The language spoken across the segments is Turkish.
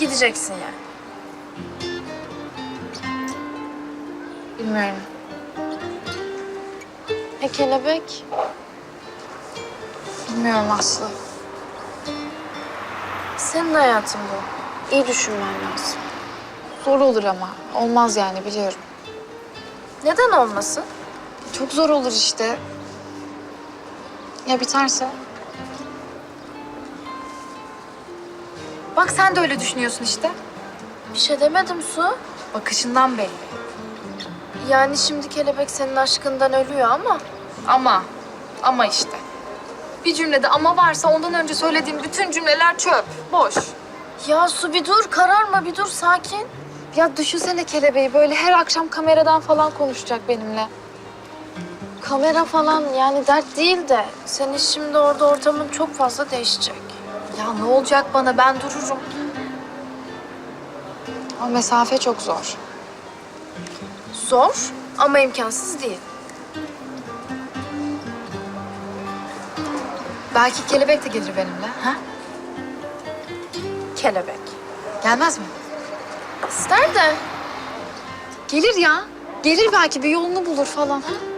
Gideceksin yani. Bilmiyorum. E kelebek? Bilmiyorum Aslı. Senin hayatın bu. İyi düşünmen lazım. Zor olur ama. Olmaz yani biliyorum. Neden olmasın? Çok zor olur işte. Ya biterse? Bak sen de öyle düşünüyorsun işte. Bir şey demedim Su. Bakışından belli. Yani şimdi kelebek senin aşkından ölüyor ama... Ama, ama işte. Bir cümlede ama varsa ondan önce söylediğim bütün cümleler çöp, boş. Ya Su bir dur, kararma bir dur, sakin. Ya düşünsene kelebeği böyle her akşam kameradan falan konuşacak benimle. Kamera falan yani dert değil de... Senin şimdi orada ortamın çok fazla değişecek. Ya ne olacak bana ben dururum. O mesafe çok zor. Zor ama imkansız değil. Belki kelebek de gelir benimle. Ha? Kelebek. Gelmez mi? İster de Gelir ya. Gelir belki bir yolunu bulur falan. Ha?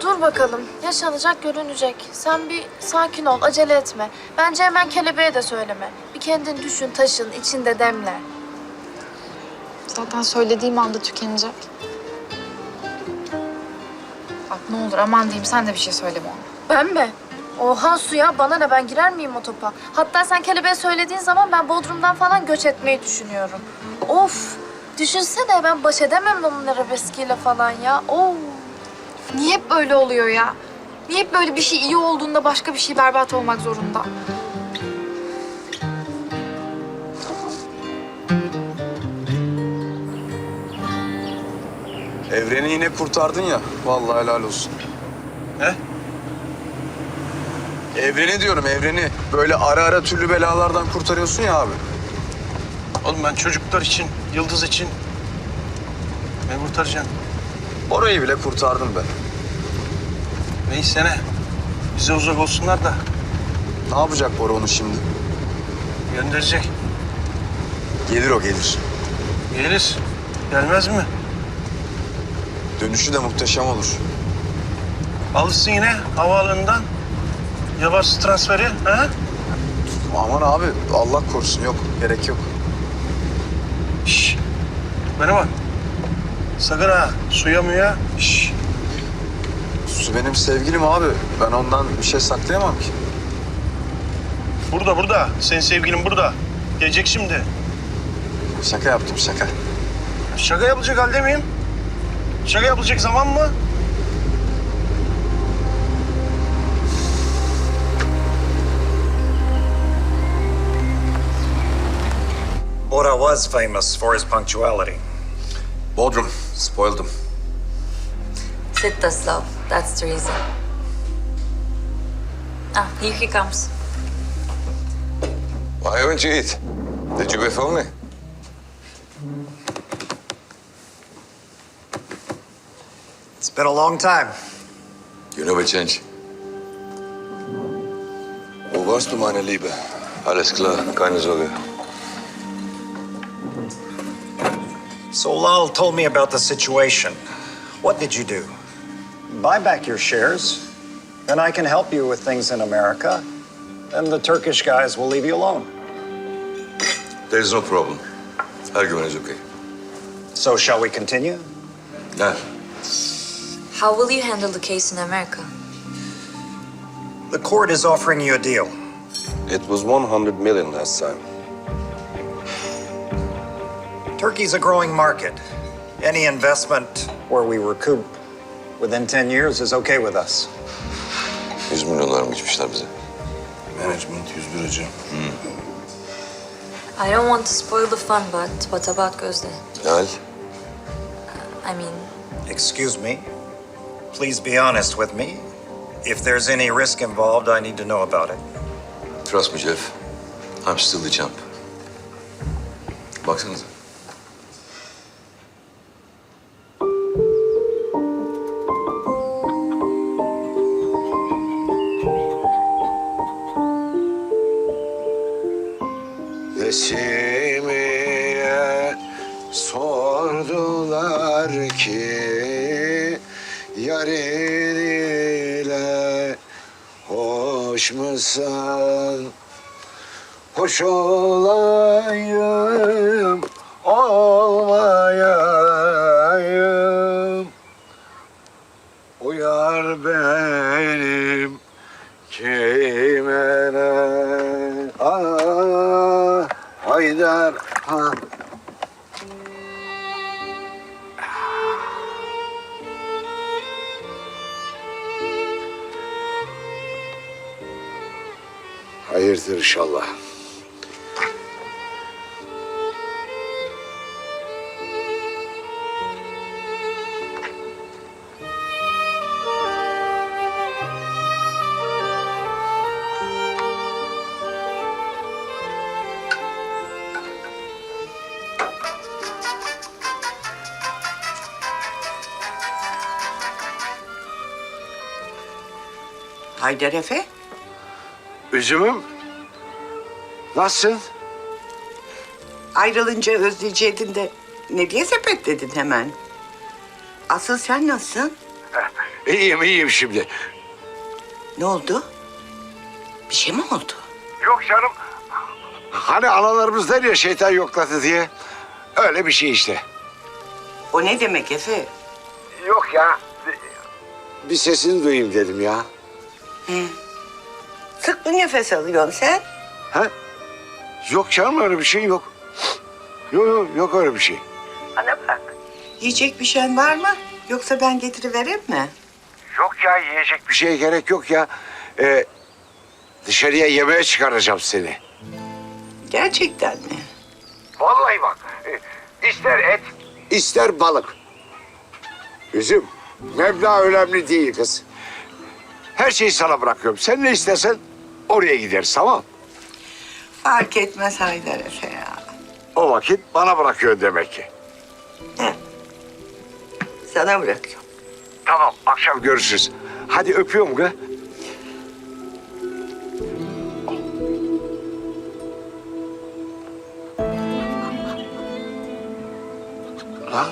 Dur bakalım. Yaşanacak görünecek. Sen bir sakin ol, acele etme. Bence hemen kelebeğe de söyleme. Bir kendin düşün, taşın, içinde demle. Zaten söylediğim anda tükenecek. Bak ne olur aman diyeyim sen de bir şey söyleme ona. Ben mi? Oha suya bana ne ben girer miyim o topa? Hatta sen kelebeğe söylediğin zaman ben Bodrum'dan falan göç etmeyi düşünüyorum. Of! Düşünsene ben baş edemem onun arabeskiyle falan ya. Oo! Niye hep böyle oluyor ya? Niye hep böyle bir şey iyi olduğunda başka bir şey berbat olmak zorunda? Evreni yine kurtardın ya. Vallahi helal olsun. He? Evreni diyorum evreni. Böyle ara ara türlü belalardan kurtarıyorsun ya abi. Oğlum ben çocuklar için, Yıldız için ben kurtaracağım. Orayı bile kurtardın be. Neyse ne. Bize uzak olsunlar da Ne yapacak Bora onu şimdi? gönderecek. Gelir o gelir. Gelir. Gelmez mi? Dönüşü de muhteşem olur. Alırsın yine havaalanından. Yavaş transferi. Ha? Aman abi Allah korusun yok. Gerek yok. Şş. Bana bak. Sakın ha. Suya muya. Şş. Su benim sevgilim abi. Ben ondan bir şey saklayamam ki. Burada burada. Senin sevgilin burada. Gelecek şimdi. Şaka yaptım şaka. Şaka yapılacak halde miyim? Şaka yapılacak zaman mı? Bora was famous for his punctuality. Bodrum. Spoiled him. Sit us, love. That's the reason. Ah, here he comes. Why haven't you eat? Did you phone me? It's been a long time. You never change. Wo warst du, meine Liebe? Alles klar, keine Sorge. So Lal told me about the situation. What did you do? Buy back your shares, and I can help you with things in America. And the Turkish guys will leave you alone. There is no problem. Argument is okay. So shall we continue? Yeah. How will you handle the case in America? The court is offering you a deal. It was 100 million last time. Turkey's a growing market. Any investment where we recoup within 10 years is okay with us. 100 milyonlar mı geçmişler bize? Management 101 hocam. I don't want to spoil the fun, but what about Gözde? Lal, uh, I mean, Excuse me. Please be honest with me. If there's any risk involved, I need to know about it. trust me Jeff. I'm still the champ. Baksanıza. Sordular ki yarın ile hoş musun? Hoş olayım, olmayayım. Uyar benim kime ne? Ah, Haydar. Ha. Hayırdır inşallah. Haydar Efe, Üzümüm. Nasılsın? ayrılınca özleyeceydin de ne diye sepetledin hemen? Asıl sen nasılsın? İyiyim, iyiyim şimdi. Ne oldu? Bir şey mi oldu? Yok canım. Hani analarımız der ya şeytan yokladı diye. Öyle bir şey işte. O ne demek Efe? Yok ya. Bir sesini duyayım dedim ya. Sık bir nefes alıyorsun sen. Ha? Yok canım öyle bir şey yok. Yok yok yok öyle bir şey. Bana bak. Yiyecek bir şeyin var mı? Yoksa ben getirivereyim mi? Yok ya yiyecek bir şeye gerek yok ya. Ee, dışarıya yemeğe çıkaracağım seni. Gerçekten mi? Vallahi bak. e, ister et, ister balık. Üzüm, meblağ önemli değil kız. Her şeyi sana bırakıyorum. Sen ne istersen oraya gideriz tamam Fark etmez Haydar Efe ya. O vakit bana bırakıyor demek ki. Sana bırakıyorum. Tamam, akşam görüşürüz. Hadi öpüyorum kız. Lan,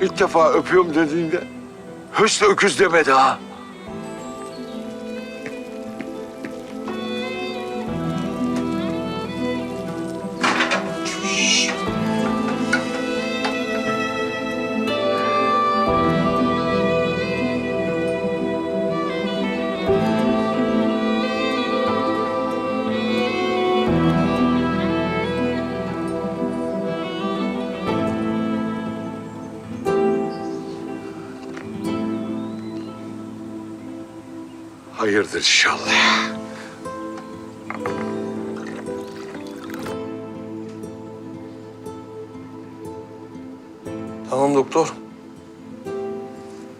ilk defa öpüyorum dediğinde Hüsnü öküz demedi ha. Hayırdır inşallah. Tamam doktor.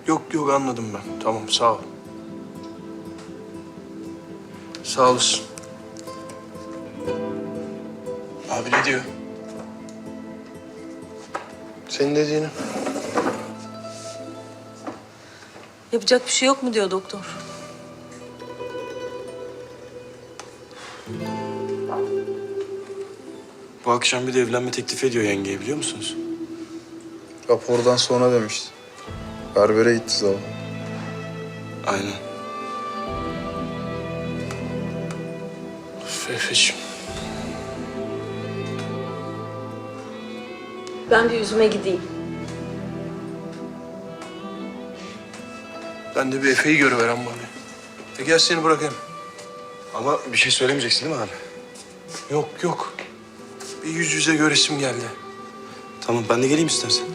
Yok yok anladım ben. Tamam sağ ol. Sağ olasın. Abi ne diyor? Senin dediğini. Yapacak bir şey yok mu diyor doktor. Bu akşam bir de evlenme teklif ediyor yengeye biliyor musunuz? Rapordan sonra demişti. Berbere gitti zaten. Aynen. Üf, Efe'cim. Ben bir yüzüme gideyim. Ben de bir Efe'yi görüverem bana. E gel seni bırakayım. Ama bir şey söylemeyeceksin değil mi abi? Yok yok. Bir yüz yüze göresim geldi. Tamam ben de geleyim istersen.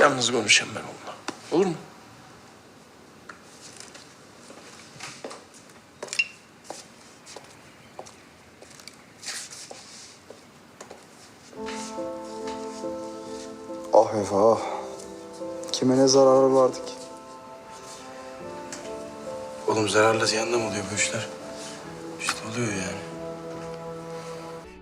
Yalnız konuşayım ben onunla. Olur mu? Ah Efe ah. Kime ne zararı vardı ki? Oğlum zararla ziyanla mı oluyor bu işler?